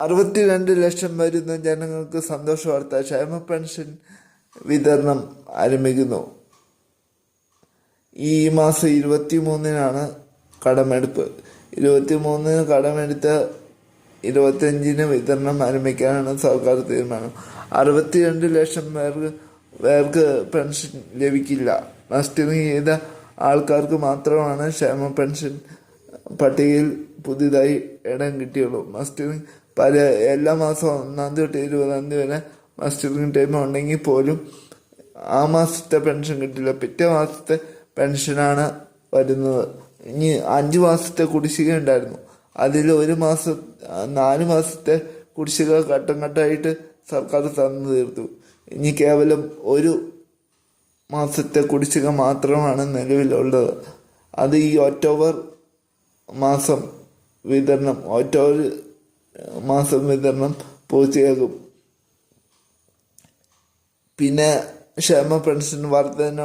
അറുപത്തിരണ്ട് ലക്ഷം വരുന്ന ജനങ്ങൾക്ക് സന്തോഷ വാർത്ത. ക്ഷേമ പെൻഷൻ വിതരണം ആരംഭിക്കുന്നു. ഈ മാസം ഇരുപത്തി മൂന്നിനാണ് കടമെടുപ്പ്. ഇരുപത്തി മൂന്നിന് കടമെടുത്ത് ഇരുപത്തിയഞ്ചിന് വിതരണം ആരംഭിക്കാനാണ് സർക്കാർ തീരുമാനം. അറുപത്തിരണ്ട് ലക്ഷം പേർക്ക് പേർക്ക് പെൻഷൻ ലഭിക്കില്ല. മസ്റ്ററിങ് ചെയ്ത ആൾക്കാർക്ക് മാത്രമാണ് ക്ഷേമ പെൻഷൻ പട്ടികയിൽ പുതിയതായി ഇടം കിട്ടിയുള്ളൂ. മസ്റ്ററിങ് പല എല്ലാ മാസവും ഒന്നാം തീയതി തൊട്ട് ഇരുപതാം തീയതി വരെ മസ്റ്ററിങ് ടൈം ഉണ്ടെങ്കിൽ പോലും ആ മാസത്തെ പെൻഷൻ കിട്ടില്ല. പിറ്റേ മാസത്തെ പെൻഷനാണ് വരുന്നത്. ഇനി അഞ്ച് മാസത്തെ കുടിശ്ശിക ഉണ്ടായിരുന്നു. അതിൽ ഒരു മാസം നാല് മാസത്തെ കുടിശ്ശിക ഘട്ടം ഘട്ടമായിട്ട് സർക്കാർ തന്നു തീർത്തു. ഇനി കേവലം ഒരു മാസത്തെ കുടിശ്ശിക മാത്രമാണ് നിലവിലുള്ളത്. അത് ഈ ഒക്ടോബർ മാസം വിതരണം ഒക്ടോബർ മാസം വിതരണം പൂർത്തിയാകും. പിന്നെ ക്ഷേമ പെൻഷൻ വർധന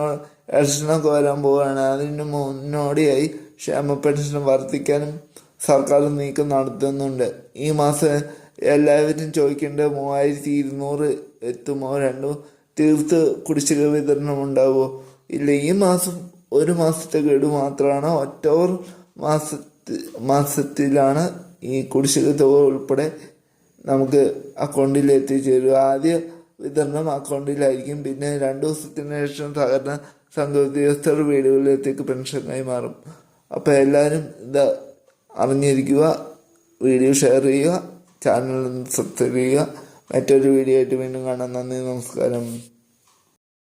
ഇലക്ഷനൊക്കെ വരാൻ പോവുകയാണ്. അതിന് മുന്നോടിയായി ക്ഷേമ പെൻഷൻ വർദ്ധിക്കാനും സർക്കാർ നീക്കം നടത്തുന്നുണ്ട്. ഈ മാസം എല്ലാവരും ചോദിക്കേണ്ട മൂവായിരത്തി ഇരുന്നൂറ് എത്തുമോ രണ്ടോ? തീർത്ത് കുടിശ്ശിക വിതരണം ഉണ്ടാവുമോ ഇല്ല ഈ മാസം ഒരു മാസത്തെ ഗഡു മാത്രമാണ്. ഒക്ടോബർ മാസത്തി മാസത്തിലാണ് ഈ കുടിശ്ശിക തുക ഉൾപ്പെടെ നമുക്ക് അക്കൗണ്ടിൽ എത്തിച്ചേരും ആദ്യ വിതരണം അക്കൗണ്ടിലായിരിക്കും. പിന്നെ രണ്ട് ദിവസത്തിന് ശേഷം സഹകരണ സംഘ ഉദ്യോഗസ്ഥർ വീടുകളിലേക്ക് പെൻഷൻ കൈമാറും. അപ്പോൾ എല്ലാവരും ഇത് അറിഞ്ഞിരിക്കുക വീഡിയോ ഷെയർ ചെയ്യുക ചാനൽ സബ്സ്ക്രൈബ് ചെയ്യുക. മറ്റൊരു വീഡിയോ ആയിട്ട് വീണ്ടും കാണാം. നന്ദി നമസ്കാരം.